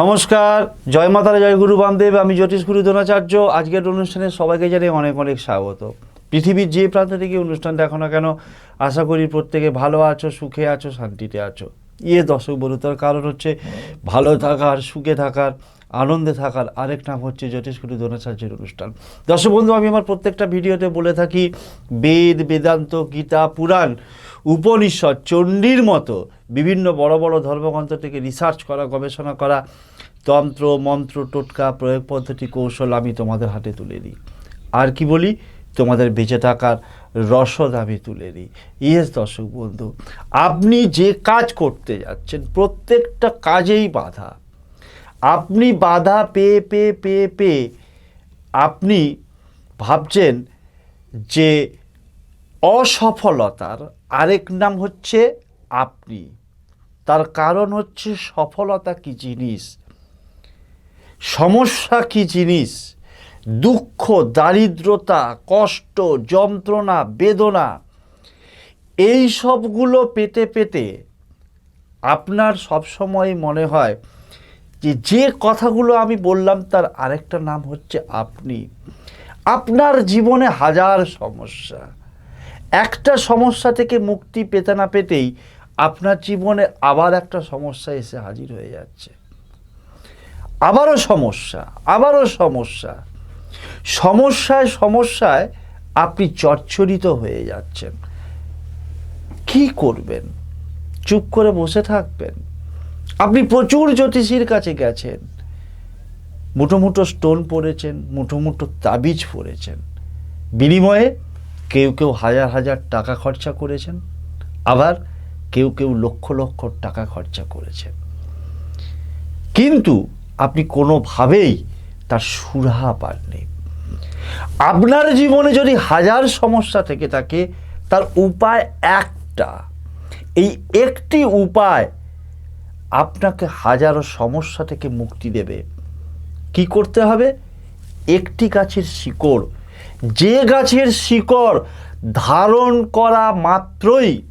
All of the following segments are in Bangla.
নমস্কার, জয় মাতারা, জয় গুরু বামদেব, আমি জ্যোতিষ গুরু দ্রোণাচার্য। আজকের অনুষ্ঠানে সবাইকে জানাই অনেক অনেক স্বাগত। পৃথিবীর যে প্রান্ত থেকে অনুষ্ঠান দেখো না কেন, আশা করি প্রত্যেকে ভালো আছো, সুখে আছো, শান্তিতে আছো। ইয়ে দর্শক বলু তার কারণ হচ্ছে ভালো থাকার, সুখে থাকার, আনন্দে থাকার আরেক নাম হচ্ছে জ্যোতিষ গুরু দ্রোণাচার্যের অনুষ্ঠান। দর্শক বন্ধু, আমি আমার প্রত্যেকটা ভিডিওতে বলে থাকি, বেদ, বেদান্ত, গীতা, পুরাণ উপনিষদ, চণ্ডীর মতো বিভিন্ন বড় বড় ধর্মগ্রন্থ থেকে রিসার্চ করা, গবেষণা করা, তন্ত্র, মন্ত্র, টোটকা, প্রয়োগ পদ্ধতি, কৌশল আমি তোমাদের হাতে তুলে দিই। আর কি বলি? তোমাদের বেঁচে থাকার রসদ আমি তুলে দিই। ইয়েস দর্শক বন্ধু, আপনি যে কাজ করতে যাচ্ছেন, প্রত্যেকটা কাজেই বাধা। আপনি বাধা পেয়ে পেয়ে পেয়ে পেয়ে আপনি ভাবছেন যে অসফলতার আরেক নাম হচ্ছে আপনি। তার কারণ হচ্ছে সফলতা কি জিনিস? সমস্যা কি জিনিস? দুঃখ, দারিদ্রতা, কষ্ট, যন্ত্রণা, বেদনা, এই সবগুলো পেতে পেতে আপনার সবসময় মনে হয় যে যে কথাগুলো আমি বললাম তার আরেকটা নাম হচ্ছে আপনি। আপনার জীবনে হাজার সমস্যা। একটা সমস্যা থেকে মুক্তি পেতে না পেতেই আপনার জীবনে আবার একটা সমস্যা এসে হাজির হয়ে যাচ্ছে। আবারও সমস্যা আবারও সমস্যা। সমস্যায় সমস্যায় আপনি চচ্চরিত হয়ে যাচ্ছেন। কি করবেন? চুপ করে বসে থাকবেন। আপনি প্রচুর জ্যোতিষীর কাছে গেছেন। মুঠো মুঠো স্টোন পড়েছেন, মুঠো মুঠো তাবিজ পড়েছেন। বিনিময়ে কেউ কেউ হাজার হাজার টাকা খরচা করেছেন, আবার কেউ কেউ লক্ষ লক্ষ টাকা খরচা করেছেন। কিন্তু আপনি কোনোভাবেই তার সুরাহা পাননি। আপনার জীবনে যদি হাজার সমস্যা থেকে থাকে, তার উপায় একটা। এই একটি উপায় আপনাকে হাজারো সমস্যা থেকে মুক্তি দেবে। কি করতে হবে? একটি গাছের শিকড় যে গাছের শিকড় ধারণ করা মাত্রই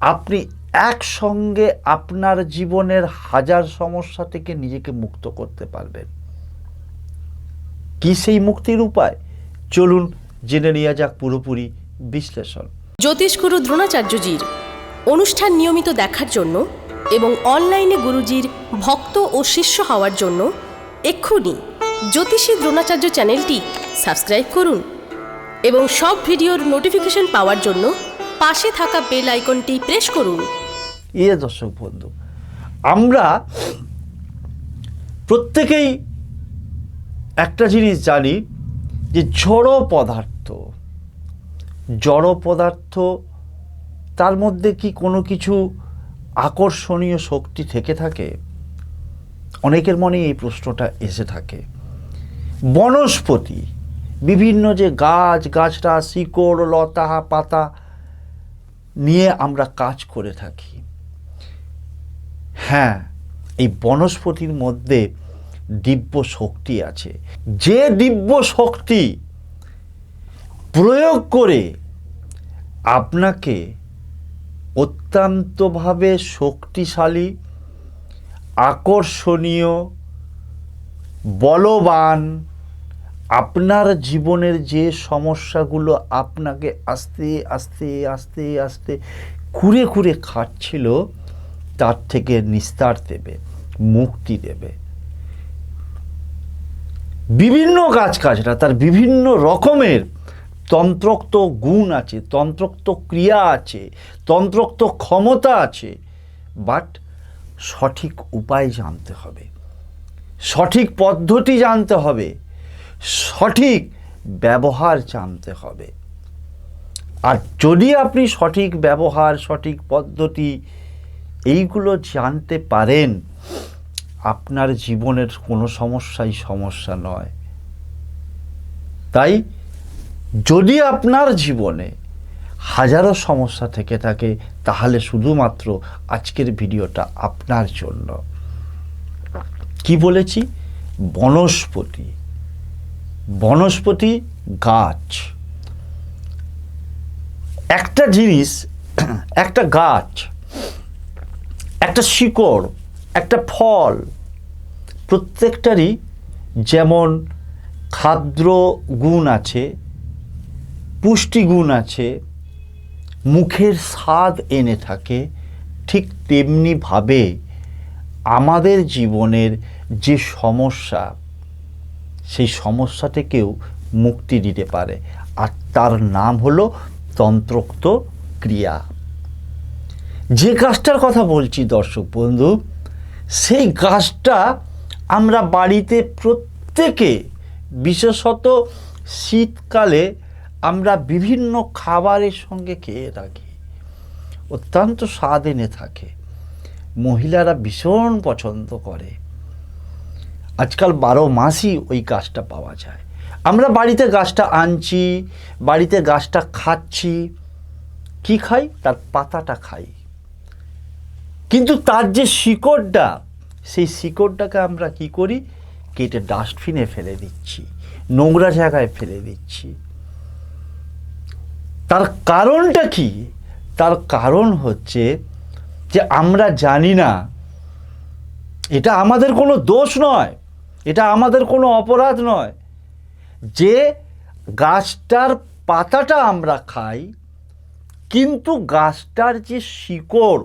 আপনি একসঙ্গে আপনার জীবনের হাজার সমস্যা থেকে নিজেকে মুক্ত করতে পারবেন। কি সেই মুক্তির উপায়? চলুন জেনে নেওয়া যাক পুরোপুরি বিশ্লেষণ। জ্যোতিষগুরু দ্রোণাচার্যজির অনুষ্ঠান নিয়মিত দেখার জন্য এবং অনলাইনে গুরুজির ভক্ত ও শিষ্য হওয়ার জন্য এক্ষুনি জ্যোতিষী দ্রোণাচার্য চ্যানেলটি সাবস্ক্রাইব করুন এবং সব ভিডিওর নোটিফিকেশন পাওয়ার জন্য পাশে থাকা বেল আইকনটি প্রেস করুন। ইয়ে দর্শক বন্ধু, আমরা প্রত্যেকেই একটা জিনিস জানি যে জড় পদার্থ জড় পদার্থ তার মধ্যে কি কোনো কিছু আকর্ষণীয় শক্তি থেকে থাকে? অনেকের মনে এই প্রশ্নটা এসে থাকে। বনস্পতি বিভিন্ন যে গাছ গাছটা শিকড়, লতা, পাতা নিয়ে আমরা কাজ করে থাকি। হ্যাঁ এই বনস্পতির মধ্যে দিব্য শক্তি আছে। যে দিব্য শক্তি প্রয়োগ করে আপনাকে অত্যন্তভাবে শক্তিশালী, আকর্ষণীয়, বলবান আপনার জীবনের যে সমস্যাগুলো আপনাকে আস্তে আস্তে আস্তে আস্তে কুরে কুরে খাচ্ছিল, তার থেকে নিস্তার দেবে, মুক্তি দেবে। বিভিন্ন গাছ কাজরা তার বিভিন্ন রকমের তন্ত্রোক্ত গুণ আছে, তন্ত্রোক্ত ক্রিয়া আছে, তন্ত্রোক্ত ক্ষমতা আছে, বাট সঠিক উপায় জানতে হবে। সঠিক পদ্ধতি জানতে হবে। সঠিক ব্যবহার জানতে হবে। আর যদি আপনি সঠিক ব্যবহার, সঠিক পদ্ধতি এইগুলো জানতে পারেন, আপনার জীবনের কোনো সমস্যাই সমস্যা নয়। তাই যদি আপনার জীবনে হাজারো সমস্যা থেকে থাকে, তাহলে শুধুমাত্র আজকের ভিডিওটা আপনার জন্য। কি বলেছি? বনস্পতি। বনস্পতি গাছ। একটা জিনিস, একটা গাছ, একটা শিকড়, একটা ফল, প্রত্যেকটারই যেমন খাদ্য গুণ আছে পুষ্টিগুণ আছে, মুখের স্বাদ এনে থাকে, ঠিক তেমনিভাবে আমাদের জীবনের যে সমস্যা সেই সমস্যা থেকেও মুক্তি দিতে পারে। আর তার নাম হলো তন্ত্রোক্ত ক্রিয়া। যে গাছটার কথা বলছি দর্শক বন্ধু, সেই গাছটা আমরা বাড়িতে প্রত্যেকে, বিশেষত শীতকালে আমরা বিভিন্ন খাবারের সঙ্গে খেয়ে থাকি। অত্যন্ত স্বাদ এনে থাকে। মহিলারা ভীষণ পছন্দ করে। আজকাল বারো মাসই ওই গাছটা পাওয়া যায়। আমরা বাড়িতে গাছটা আনছি, বাড়িতে গাছটা খাচ্ছি। কি খাই? তার পাতাটা খাই। কিন্তু তার যে শিকড়টা, সেই শিকড়টাকে আমরা কি করি? কেটে ডাস্টবিনে ফেলে দিচ্ছি, নোংরা জায়গায় ফেলে দিচ্ছি। তার কারণটা কি? তার কারণ হচ্ছে যে আমরা জানি না, এটা আমাদের কোনো দোষ নয়। এটা আমাদের কোনো অপরাধ নয়। যে গাছটার পাতাটা আমরা খাই, কিন্তু গাছটার যে শিকড়,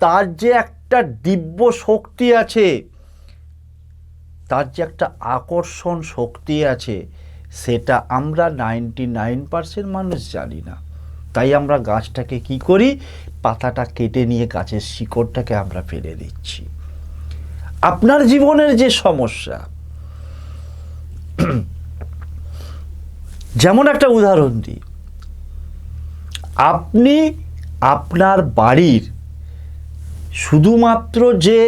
তার যে একটা দিব্য শক্তি আছে, তার যে একটা আকর্ষণ শক্তি আছে, সেটা আমরা নাইনটি নাইন পার্সেন্ট মানুষ জানি না। তাই আমরা গাছটাকে কি করি? পাতাটা কেটে নিয়ে গাছের শিকড়টাকে আমরা ফেলে দিচ্ছি। আপনার জীবনের যে সমস্যা, যেমন একটা উদাহরণ দিই, আপনি আপনার বাড়ির শুধুমাত্র যে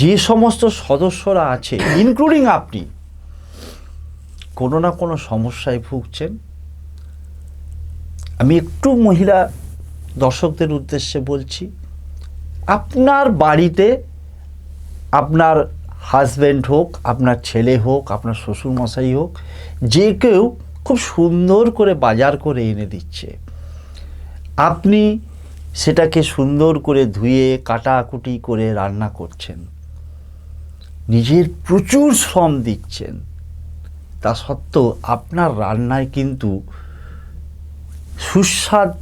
যে সমস্ত সদস্যরা আছে ইনক্লুডিং আপনি, কোনো না কোনো সমস্যায় ভুগছেন। আমি একটু মহিলা দর্শকদের উদ্দেশ্যে বলছি, আপনার বাড়িতে আপনার হাজব্যান্ড হোক, আপনার ছেলে হোক, আপনার শ্বশুরমশাই হোক, যে কেউ খুব সুন্দর করে বাজার করে এনে দিচ্ছে। আপনি সেটাকে সুন্দর করে ধুয়ে, কাটাকুটি করে রান্না করছেন। নিজের প্রচুর শ্রম দিচ্ছেন। তা সত্ত্বেও আপনার রান্নায় কিন্তু সুস্বাদ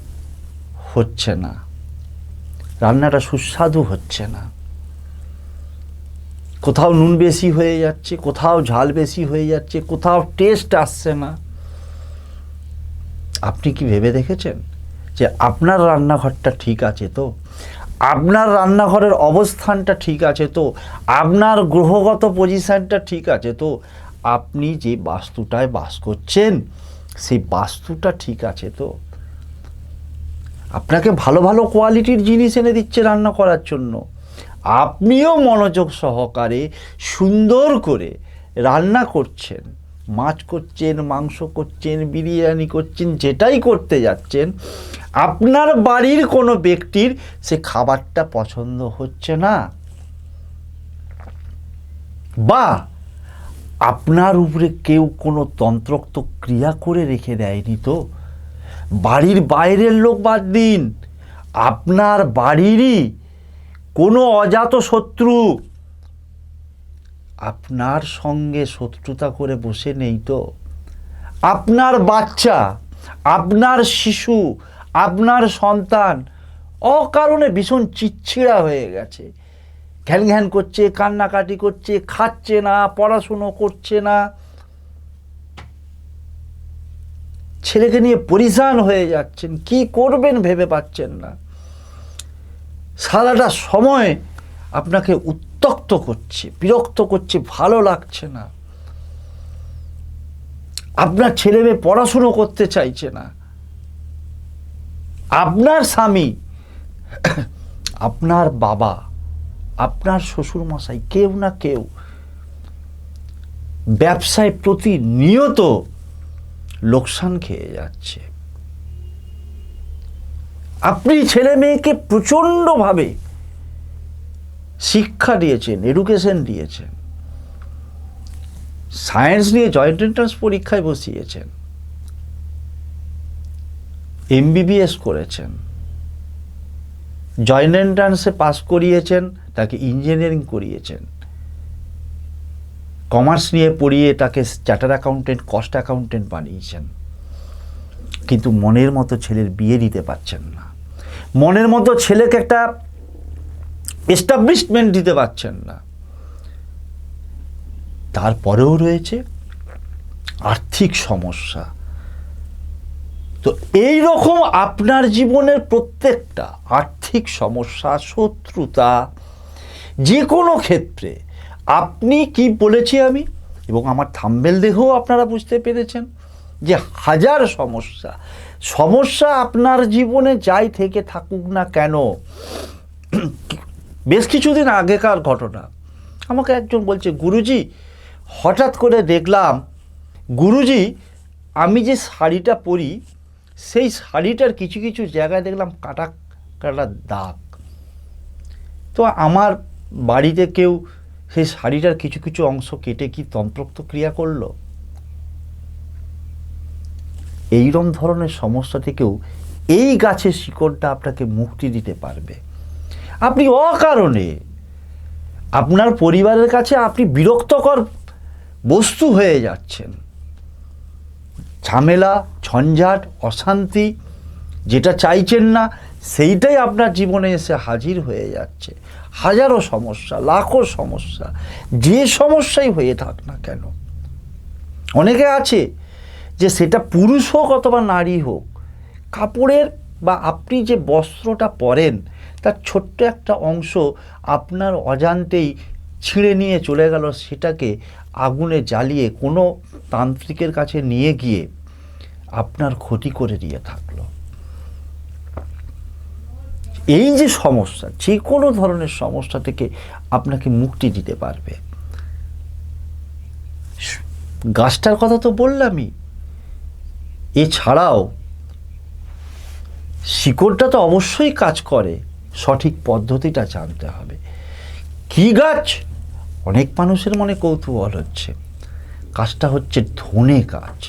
হচ্ছে না। রান্নাটা সুস্বাদু হচ্ছে না। কোথাও নুন বেশি হয়ে যাচ্ছে, কোথাও ঝাল বেশি হয়ে যাচ্ছে, কোথাও টেস্ট আসছে না। আপনি কি ভেবে দেখেছেন যে আপনার রান্নাঘরটা ঠিক আছে তো? আপনার রান্নাঘরের অবস্থানটা ঠিক আছে তো? আপনার গ্রহগত পজিশানটা ঠিক আছে তো? আপনি যে বাস্তুটায় বাস করছেন, সেই বাস্তুটা ঠিক আছে তো? আপনাকে ভালো ভালো কোয়ালিটির জিনিস এনে দিচ্ছে রান্না করার জন্য। আপনিও মনোযোগ সহকারে সুন্দর করে রান্না করছেন, মাছ করছেন, মাংস করছেন, বিরিয়ানি করছেন, যেটাই করতে যাচ্ছেন, আপনার বাড়ির কোনো ব্যক্তির সে খাবারটা পছন্দ হচ্ছে না। বা আপনার উপরে কেউ কোনো তন্ত্রোক্ত ক্রিয়া করে রেখে দেয়নি তো? বাড়ির বাইরের লোক বাদ দিন, আপনার বাড়িরই কোনো অজাত শত্রু আপনার সঙ্গে শত্রুতা করে বসে নেই তো? আপনার বাচ্চা, আপনার শিশু, আপনার সন্তান অকারণে ভীষণ চিচ্ছিড়া হয়ে গেছে। ঘ্যান ঘ্যান করছে, কান্নাকাটি করছে, খাচ্ছে না, পড়াশুনো করছে না। ছেলেকে নিয়ে পরিশান হয়ে যাচ্ছেন, কি করবেন ভেবে পাচ্ছেন না। সারাটা সময় আপনাকে উত্তক্ত করছে, বিরক্ত করছে, ভালো লাগছে না। আপনার ছেলে মেয়ে পড়াশুনো করতে চাইছে না। আপনার স্বামী, আপনার বাবা, আপনার শ্বশুরমশাই, কেউ না কেউ ব্যবসায় প্রতিনিয়ত লোকসান খেয়ে যাচ্ছে। আপনি ছেলে মেয়েকে প্রচণ্ডভাবে শিক্ষা দিয়েছেন এডুকেশন দিয়েছেন সায়েন্স নিয়ে জয়েন্ট এন্ট্রান্স পরীক্ষায় বসিয়েছেন এমবিবিএস করেছেন জয়েন্ট এন্ট্রান্সে পাস করিয়েছেন, তাকে ইঞ্জিনিয়ারিং করিয়েছেন কমার্স নিয়ে পড়িয়ে তাকে চার্টার অ্যাকাউন্টেন্ট কস্ট অ্যাকাউন্টেন্ট বানিয়েছেন। কিন্তু মনের মতো ছেলের বিয়ে দিতে পারছেন না। মনের মতো ছেলেকে একটা এস্টাবলিশমেন্ট দিতে পারছেন না। তারপরেও রয়েছে আর্থিক সমস্যা। তো এই রকম আপনার জীবনের প্রত্যেকটা আর্থিক সমস্যা, শত্রুতা যে কোনো ক্ষেত্রে, আপনি কি বলেছি আমি? এবং আমার থাম্বেল দেখেও আপনারা বুঝতে পেরেছেন। যে হাজার সমস্যা সমস্যা আপনার জীবনে যাই থেকে থাকুক না কেন, বেশ কিছুদিন আগেকার ঘটনা। আমাকে একজন বলছে, গুরুজি, হঠাৎ করে দেখলাম, গুরুজি, আমি যে শাড়িটা পরি, সেই শাড়িটার কিছু কিছু জায়গায় দেখলাম কাটা কাটা দাগ। তো আমার বাড়িতে কেউ সেই শাড়িটার কিছু কিছু অংশ কেটে কি তন্ত্রক্ত ক্রিয়া করল? এইরম ধরনের সমস্যা থেকেও এই গাছের শিকড়টা আপনাকে মুক্তি দিতে পারবে। আপনি অকারণে আপনার পরিবারের কাছে আপনি বিরক্তকর বস্তু হয়ে যাচ্ছেন। ঝামেলা, ঝঞ্ঝাট, অশান্তি যেটা চাইছেন না, সেইটাই আপনার জীবনে এসে হাজির হয়ে যাচ্ছে। হাজারো সমস্যা, লাখো সমস্যা, যে সমস্যাই হয়ে থাক না কেন। অনেকে আছে যে সেটা পুরুষ হোক অথবা নারী হোক, কাপড়ের বা আপনি যে বস্ত্রটা পরেন, তার ছোট্ট একটা অংশ আপনার অজান্তেই ছিঁড়ে নিয়ে চলে গেল সেটাকে আগুনে জ্বালিয়ে কোনো তান্ত্রিকের কাছে নিয়ে গিয়ে আপনার ক্ষতি করে দিয়ে থাকল। এই যে সমস্যা, যে কোনো ধরনের সমস্যা থেকে আপনাকে মুক্তি দিতে পারবে। গাছটার কথা তো বললামই এছাড়াও, শিকড়টা তো অবশ্যই কাজ করে, সঠিক পদ্ধতিটা জানতে হবে। কি গাছ? অনেক মানুষের মনে কৌতূহল হচ্ছে। গাছটা হচ্ছে ধনে গাছ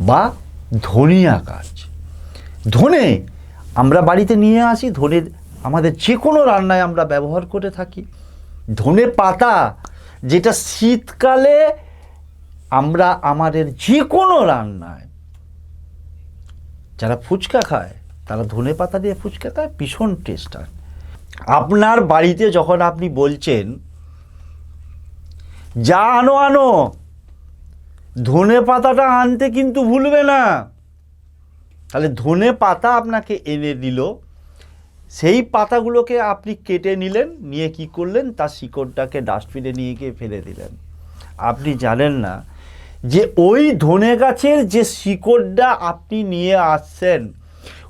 বা ধনিয়া গাছ। ধনে আমরা বাড়িতে নিয়ে আসি, ধনে আমাদের যে কোনো রান্নায় আমরা ব্যবহার করে থাকি। ধনে পাতা যেটা শীতকালে আমরা আমাদের যে কোনো রান্নায় যারা ফুচকা খায়, তারা ধনে পাতা দিয়ে ফুচকা খায়, ভীষণ টেস্ট হয়। আপনার বাড়িতে যখন আপনি বলছেন, যা আনো আনো, ধনে পাতাটা আনতে কিন্তু ভুলবে না। তাহলে ধনে পাতা আপনাকে এনে দিল। সেই পাতাগুলোকে আপনি কেটে নিলেন, নিয়ে কি করলেন? তার শিকড়টাকে ডাস্টবিনে নিয়ে গিয়ে ফেলে দিলেন। আপনি জানেন না যে ওই ধনে গাছের যে শিকড়টা আপনি নিয়ে আসছেন,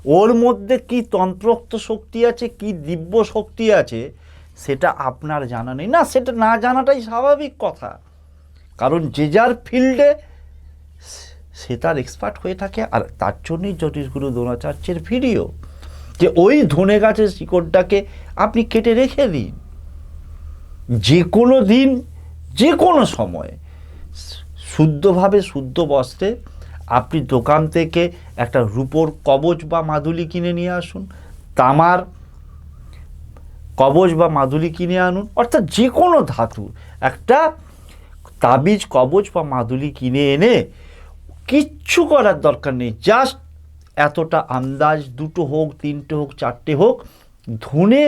ওর মধ্যে কি তন্ত্রোক্ত শক্তি আছে, কি দিব্য শক্তি আছে, সেটা আপনার জানা নেই। না, সেটা না জানাটাই স্বাভাবিক কথা। কারণ যে যার ফিল্ডে সে তার এক্সপার্ট হয়ে থাকে, আর তার জন্যই জ্যোতিষগুরু দ্রোণাচার্যের ভিডিও। যে ওই ধনে গাছের শিকড়টাকে আপনি কেটে রেখে দিন। যে কোনো দিন, যে কোনো সময়ে। শুদ্ধভাবে শুদ্ধ বস্ত্রে আপনি দোকান থেকে একটা রূপোর কবচ বা মাদুলি কিনে নিয়ে আসুন, তামার কবচ বা মাদুলি কিনে আনুন, অর্থাৎ যে কোনো ধাতু, একটা তাবিজ কবচ বা মাদুলি কিনে এনে কিচ্ছু করার দরকার নেই, জাস্ট এতটা আন্দাজ, দুটো হোক, তিনটে হোক, চারটে হোক, ধনে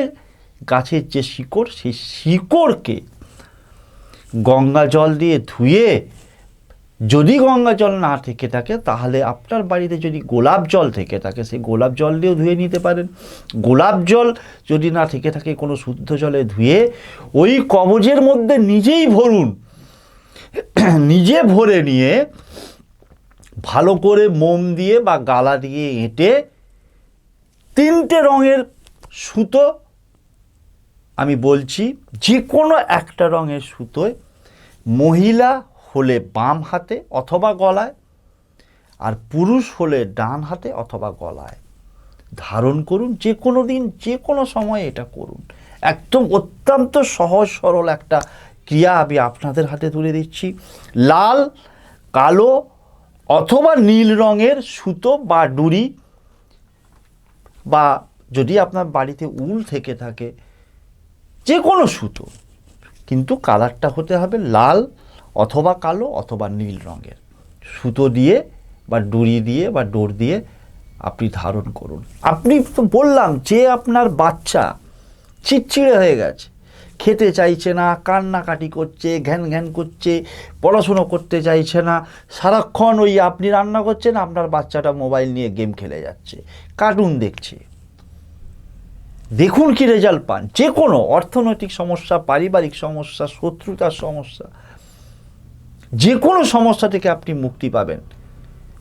গাছের যে শিকড়, সেই শিকড়কে গঙ্গা জল দিয়ে ধুয়ে যদি গঙ্গা জল না থেকে থাকে, তাহলে আপনার বাড়িতে যদি গোলাপ জল থেকে থাকে, সেই গোলাপ জল দিয়েও ধুয়ে নিতে পারেন। গোলাপ জল যদি না থেকে থাকে, কোনো শুদ্ধ জলে ধুয়ে ওই কবজের মধ্যে নিজেই ভরুন। নিজে ভরে নিয়ে ভালো করে মোম দিয়ে বা গালা দিয়ে এঁটে তিনটে রঙের সুতো, আমি বলছি, যে কোনো একটা রঙের সুতোয় মহিলা হলে বাম হাতে অথবা গলায়, আর পুরুষ হলে ডান হাতে অথবা গলায়। ধারণ করুন, যে কোনো দিন, যে কোনো সময় এটা করুন। একদম অত্যন্ত সহজ সরল একটা ক্রিয়া আমি আপনাদের হাতে তুলে দিচ্ছি। লাল, কালো অথবা নীল রঙের সুতো বা ডুরি, বা যদি আপনার বাড়িতে উল থেকে থাকে, যে কোনো সুতো। কিন্তু কালারটা হতে হবে লাল অথবা কালো অথবা নীল রঙের। সুতো দিয়ে বা ডুরি দিয়ে বা ডোর দিয়ে আপনি ধারণ করুন। আপনি তো বললাম যে আপনার বাচ্চা চিড়চিড়ে হয়ে গেছে। খেতে চাইছে না, কান্নাকাটি করছে ঘ্যান ঘ্যান করছে, পড়াশুনো করতে চাইছে না, সারাক্ষণ ওই আপনি রান্না করছেন, আপনার বাচ্চাটা মোবাইল নিয়ে গেম খেলে যাচ্ছে, কার্টুন দেখছে। দেখুন কি রেজাল্ট পান। যে কোনো অর্থনৈতিক সমস্যা, পারিবারিক সমস্যা, শত্রুতার সমস্যা যে কোনো সমস্যা থেকে আপনি মুক্তি পাবেন।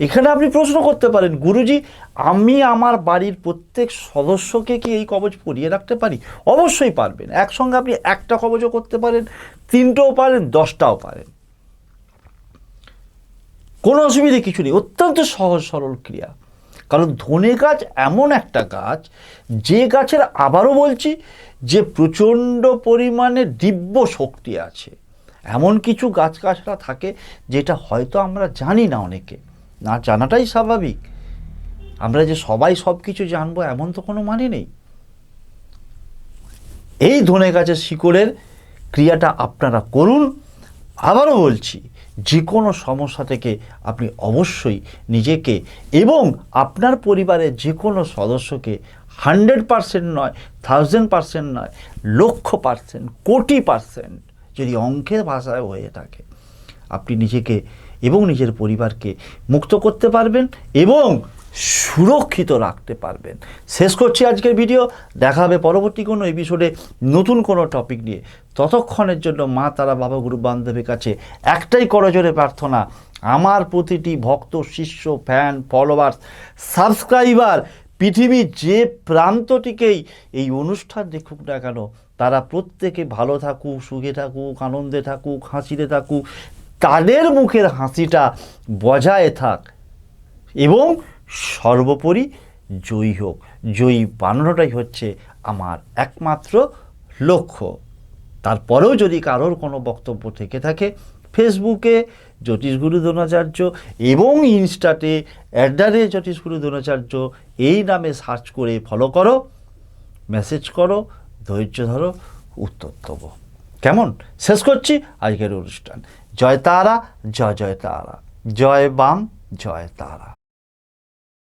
এখানে আপনি প্রশ্ন করতে পারেন, গুরুজি, আমি আমার বাড়ির প্রত্যেক সদস্যকে কি এই কবচ পরিয়ে রাখতে পারি? অবশ্যই পারবেন। একসঙ্গে আপনি একটা কবচও করতে পারেন, তিনটেও পারেন, দশটাও পারেন। কোনো অসুবিধে কিছু নেই, অত্যন্ত সহজ সরল ক্রিয়া। কারণ ধনে গাছ এমন একটা গাছ, যে গাছের আবারও বলছি, যে প্রচণ্ড পরিমাণে দিব্য শক্তি আছে। এমন কিছু গাছগাছরা থাকে যেটা হয়তো আমরা জানি না অনেকে। না জানাটাই স্বাভাবিক। আমরা যে সবাই সব কিছু জানব এমন তো কোনো মানে নেই। এই ধনে গাছের শিকড়ের ক্রিয়াটা আপনারা করুন। আবারও বলছি, যে কোনো সমস্যা থেকে আপনি অবশ্যই নিজেকে এবং আপনার পরিবারের যে কোনো সদস্যকে হান্ড্রেড পারসেন্ট নয়, থাউজেন্ড পারসেন্ট নয়, লক্ষ পারসেন্ট, কোটি পারসেন্ট যদি অঙ্কের ভাষায় হয়ে থাকে, আপনি নিজেকে এবং নিজের পরিবারকে মুক্ত করতে পারবেন এবং সুরক্ষিত রাখতে পারবেন। শেষ করছি আজকের ভিডিও। দেখা হবে পরবর্তী কোনো এপিসোডে নতুন কোনো টপিক নিয়ে। ততক্ষণের জন্য মা, তারা, বাবা, গুরু, বান্ধবের কাছে একটাই করজোরে প্রার্থনা, আমার প্রতিটি ভক্ত, শিষ্য ফ্যান ফলোয়ার্স সাবস্ক্রাইবার পৃথিবীর যে প্রান্তটিকেই এই অনুষ্ঠান দেখুক না কেন তারা প্রত্যেকে ভালো থাকুক, সুখে থাকুক, আনন্দে থাকুক, হাসিতে থাকুক, তাদের মুখের হাসিটা বজায় থাক এবং সর্বোপরি জয়ী হোক। জয়ী বানানোটাই হচ্ছে আমার একমাত্র লক্ষ্য। তারপরেও যদি কারোর কোনো বক্তব্য থেকে থাকে, ফেসবুকে জ্যোতিষগুরু দ্রোণাচার্য এবং ইনস্টাতে অ্যাডারে জ্যোতিষগুরু দ্রোণাচার্য এই নামে সার্চ করে ফলো করো মেসেজ করো ধৈর্য ধরো, উত্তর দেবো। কেমন? শেষ করছি আজকের অনুষ্ঠান। জয় তারা, জয় জয় তারা। জয় বাম, জয় তারা।